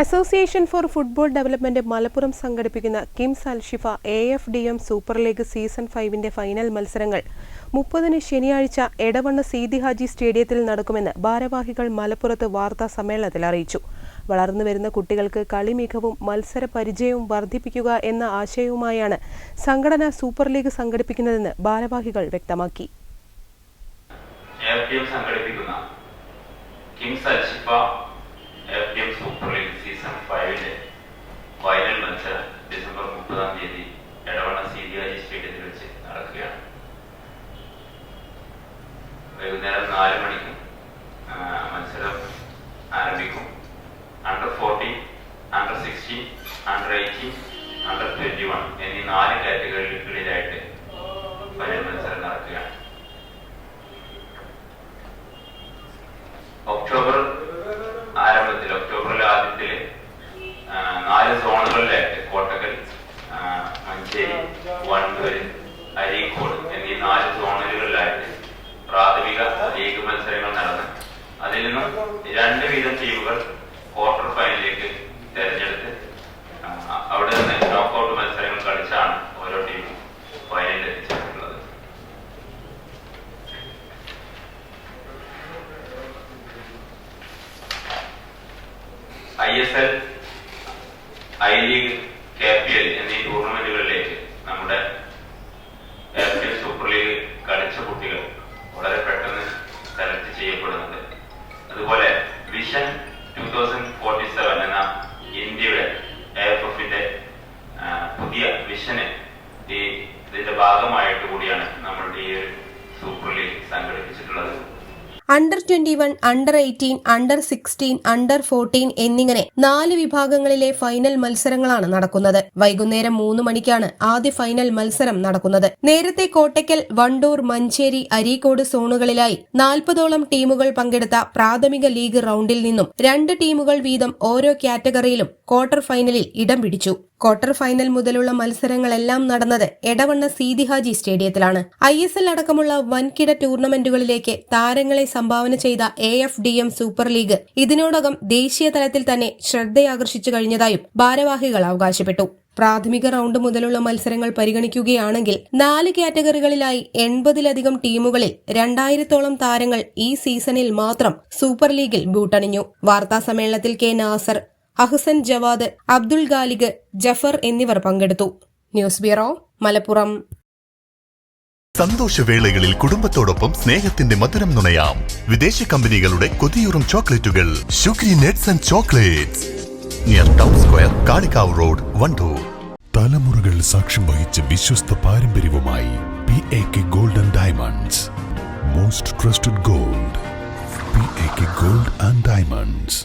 Association for football development Malappuram സംഘടിപ്പിക്കുന്ന KIMS Alshifa A F D M super league season ഫൈവിന്റെ final മത്സരങ്ങൾ. മുപ്പതിന് ശനിയാഴ്ച എടവണ്ണ സീതി ഹാജി സ്റ്റേഡിയത്തിൽ നടക്കുമെന്ന് ഭാരവാഹികൾ മലപ്പുറത്ത് വാർത്താ സമ്മേളനത്തിൽ അറിയിച്ചു. വളർന്നു വരുന്ന കുട്ടികൾക്ക് കളിമികവും മത്സര പരിചയവും വർദ്ധിപ്പിക്കുക എന്ന ആശയവുമായാണ് സംഘടന സൂപ്പർ ലീഗ് സംഘടിപ്പിക്കുന്നതെന്ന് ഭാരവാഹികൾ വ്യക്തമാക്കി. സംഘടിപ്പിക്കുന്ന Kings Alshifa F D M super league season ഫൈവിന്റെ final മത്സരം ഡിസംബർ മുപ്പതാം തീയതി എടവണ്ണ സി ഡി ഐ സ്റ്റേഡിയത്തിൽ വെച്ച് നടക്കുകയാണ് വൈകുന്നേരം നാല് മണിക്ക് മത്സരം ആരംഭിക്കും. Under fourteen under sixteen under eighteen under twenty one എന്നീ നാല് കാറ്റഗറികളിലായിട്ട് ഫൈനൽ മത്സരം നടക്കുകയാണ്. ഒക്ടോബർ ആരംഭത്തിൽ ഒക്ടോബറിൽ ആദ്യത്തിൽ നാല് സോണുകളിലായിട്ട് കോട്ടക്കൽ ആ, മഞ്ചേരി വണ്ടൂര് അരീക്കോട് എന്നീ നാല് സോണലുകളിലായിട്ട് പ്രാഥമിക ലീഗ് മത്സരങ്ങൾ നടന്ന്. അതിൽ നിന്നും രണ്ട് വീതം ടീമുകൾ ക്വാർട്ടർ ഫൈനലിലേക്ക് തെരഞ്ഞെടുത്ത് അവിടെ നിന്ന് നോക്കൌട്ട് മത്സരങ്ങൾ കളിച്ചാണ് ഓരോ ടീമും ഫൈനലിൽ എത്തിച്ചിട്ടുള്ളത് I S L I league K P L എന്നീ ടൂർണമെന്റുകളിലേക്ക് vision two thousand forty seven എന്ന ഇന്ത്യയുടെ എഫ് എഫിന്റെ പുതിയ വിഷന് ഈ ഇതിന്റെ ഭാഗമായിട്ട് കൂടിയാണ് നമ്മളുടെ ഈ ഒരു super league സംഘടിപ്പിച്ചിട്ടുള്ളത്. Under twenty one under eighteen under sixteen under fourteen എന്നിങ്ങനെ നാല് വിഭാഗങ്ങളിലെ ഫൈനൽ മത്സരങ്ങളാണ് നടക്കുന്നത്. വൈകുന്നേരം മൂന്ന് മണിക്കാണ് ആദ്യ ഫൈനൽ മത്സരം നടക്കുന്നത്. നേരത്തെ കോട്ടയ്ക്കൽ വണ്ടൂർ മഞ്ചേരി അരീക്കോട് സോണുകളിലായി നാൽപ്പതോളം ടീമുകൾ പങ്കെടുത്ത പ്രാഥമിക ലീഗ് റൌണ്ടിൽ നിന്നും രണ്ട് ടീമുകൾ വീതം ഓരോ കാറ്റഗറിയിലും ക്വാർട്ടർ ഫൈനലിൽ ഇടം പിടിച്ചു. ക്വാർട്ടർ ഫൈനൽ മുതലുള്ള മത്സരങ്ങളെല്ലാം നടന്നത് എടവണ്ണ സീതിഹാജി സ്റ്റേഡിയത്തിലാണ്. ഐ എസ് എൽ അടക്കമുള്ള വൻകിട ടൂർണമെന്റുകളിലേക്ക് താരങ്ങളെ സംഭാവന ചെയ്ത A F D M super league ഇതിനോടകം ദേശീയ തലത്തിൽ തന്നെ ശ്രദ്ധയാകർഷിച്ചു കഴിഞ്ഞതായും ഭാരവാഹികൾ അവകാശപ്പെട്ടു. പ്രാഥമിക റൌണ്ട് മുതലുള്ള മത്സരങ്ങൾ പരിഗണിക്കുകയാണെങ്കിൽ നാല് കാറ്റഗറികളിലായി എൺപതിലധികം ടീമുകളിൽ രണ്ടായിരത്തോളം താരങ്ങൾ ഈ സീസണിൽ മാത്രം സൂപ്പർ ലീഗിൽ ബൂട്ടണിഞ്ഞു. വാർത്താ സമ്മേളനത്തിൽ കെ നാസർ അഹ്സൻ ജവാദ് അബ്ദുൾ ഗാലിഗ് ജഫർ എന്നിവർ പങ്കെടുത്തു. News bureau Malappuram. സന്തോഷവേളകളിൽ കുടുംബത്തോടൊപ്പം സ്നേഹത്തിന്റെ മധുരം നുണയാം. വിദേശ കമ്പനികളുടെ കൊതിയൂറും ചോക്ലേറ്റുകൾ. Shukri nuts and chocolates. Near town square Kalikavu road Wandoor. തലമുറകൾ സാക്ഷ്യം വഹിച്ച വിശ്വസ്ത പാരമ്പര്യവുമായി P A K golden diamonds most trusted gold P A K gold and diamonds